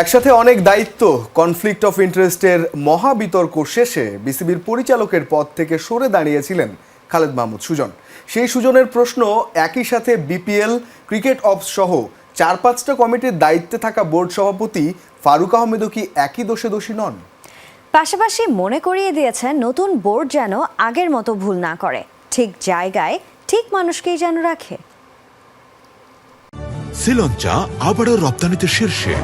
একসাথে অনেক দায়িত্ব কনফ্লিক্ট অফ ইন্টারেস্টের মহাবিতর্ক শেষে বিসিবির পরিচালকের পদ থেকে সরে দাঁড়িয়েছিলেন খালেদ মাহমুদ সুজন। সেই সুজনের প্রশ্ন একই সাথে বিপিএল ক্রিকেট অফস সহ চার পাঁচটা কমিটির দায়িত্বে থাকা বোর্ড সভাপতি ফারুক আহমেদও কি একই দোষে দোষী নন? পাশাপাশি মনে করিয়ে দিয়েছেন নতুন বোর্ড যেন আগের মতো ভুল না করে। ঠিক জায়গায় ঠিক মানুষকেই যেন রাখে। শ্রীলঞ্চা আবারও রপ্তানিতে শীর্ষে।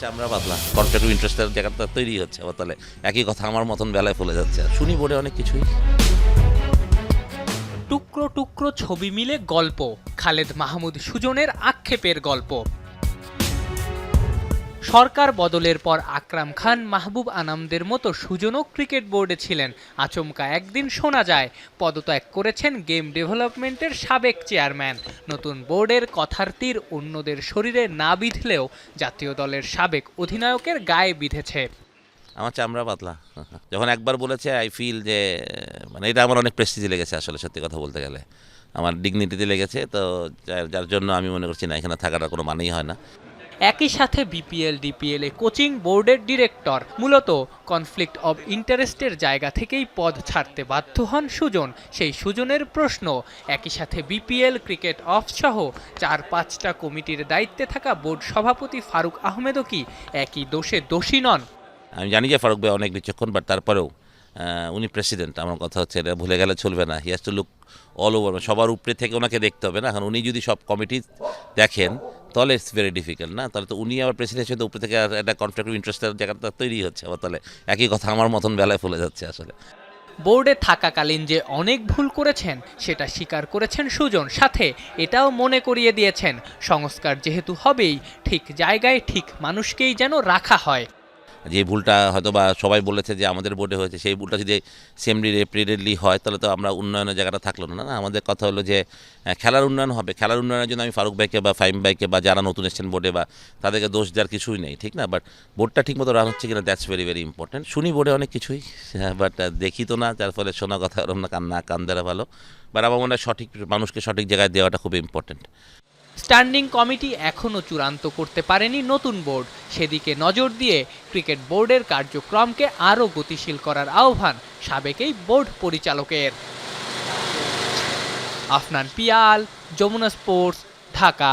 চামড়া পাতলা। কন্ট্রাক্ট ইন্টারেস্টের জায়গাটা তৈরি হচ্ছে আবার তাহলে। একই কথা আমার মতন বেলায় ফুলে যাচ্ছে। শুনি বলে অনেক কিছুই। টুকরো টুকরো ছবি মিলে গল্প। খালেদ মাহমুদ সুজনের আক্ষেপের গল্প। সরকার বদলের পর আকরাম খান, মাহবুব আনামদের মতো সুজনও ক্রিকেট বোর্ডে ছিলেন। আচমকা একদিন শোনা যায়, পদত্যাগ করেছেন গেম ডেভেলপমেন্টের সাবেক চেয়ারম্যান। নতুন বোর্ডের কথার তীর অন্যদের শরীরে না বিঁধলেও জাতীয় দলের সাবেক অধিনায়কের গায়ে বিঁধেছে। আমার চামড়া পাতলা। যখন একবার বলেছে আই ফিল যে মানে এটা আমার অনেক প্রেস্টিজে লেগেছে আসলে সত্যি কথা বলতে গেলে। আমার ডিগনিটিতে লেগেছে, তো যার- যার জন্য আমি মনে করছি না, এখানে থাকাটা কোনো মানেই হয় না। একই সাথে বিপিএল ডিপিএল এ কোচিং বোর্ডের ডিরেক্টর মূলত কনফ্লিক্ট অব ইন্টারেস্টের জায়গা থেকেই পদ ছাড়তে বাধ্য হন সুজন। সেই সুজনের প্রশ্ন, একই সাথে বিপিএল ক্রিকেট অফ সহ চার পাঁচটা কমিটির দায়িত্বে থাকা বোর্ড সভাপতি ফারুক আহমেদও কি একই দোষে দোষী নন? আমি জানি যে ফারুক ভাই অনেক বিচক্ষণ বাট তারপরেও উনি প্রেসিডেন্ট আমার কথা হচ্ছে, এটা ভুলে গেলে চলবে না। He has to look all over সবার উপরে থেকে ওনাকে দেখতে হবে না। এখন উনি যদি সব কমিটি দেখেন তাহলে ইটস ভেরি ডিফিকাল্ট না? তাহলে তো উনি আবার প্রেসিডেন্ট হিসেবে উপরে থেকে একটা কনফ্লিক্ট ইন্টারেস্টের জায়গাটা তৈরি হচ্ছে আবার তাহলে একই কথা আমার মতন বেলায় ফলে যাচ্ছে আসলে। বোর্ডে থাকাকালীন যে অনেক ভুল করেছেন, সেটা স্বীকার করেছেন সুজন। সাথে এটাও মনে করিয়ে দিয়েছেন, সংস্কার যেহেতু হবেই, ঠিক জায়গায় ঠিক মানুষকেই যেন রাখা হয়। যে ভুলটা হয়তো বা সবাই বলেছে যে আমাদের বোর্ডে হয়েছে, সেই ভুলটা যদি সেমলি রেপিটেডলি হয়, তাহলে তো আমরা উন্নয়নের জায়গাটা থাকল না। না আমাদের কথা হলো যে খেলার উন্নয়ন হবে। খেলার উন্নয়নের জন্য আমি ফারুক ভাইকে বা ফাইম ভাইকে বা যারা নতুন এসছেন বোর্ডে বা তাদেরকে দোষ দেওয়ার কিছুই নেই, ঠিক না? বাট বোর্ডটা ঠিকমতো রান হচ্ছে কিনা দ্যাটস ভেরি ভেরি ইম্পর্টেন্ট শুনি বোর্ডে অনেক কিছুই বাট দেখি তো না, যার ফলে শোনা কথা ওরম না, কান কান দেওয়া ভালো। বাট আমার মনে হয় সঠিক মানুষকে সঠিক জায়গায় দেওয়াটা খুব ইম্পর্টেন্ট স্ট্যান্ডিং কমিটি এখনও চূড়ান্ত করতে পারেনি নতুন বোর্ড। সেদিকে নজর দিয়ে ক্রিকেট বোর্ডের কার্যক্রমকে আরও গতিশীল করার আহ্বান সাবেকেই বোর্ড পরিচালকের। আফনান পিয়াল, যমুনা স্পোর্টস, ঢাকা।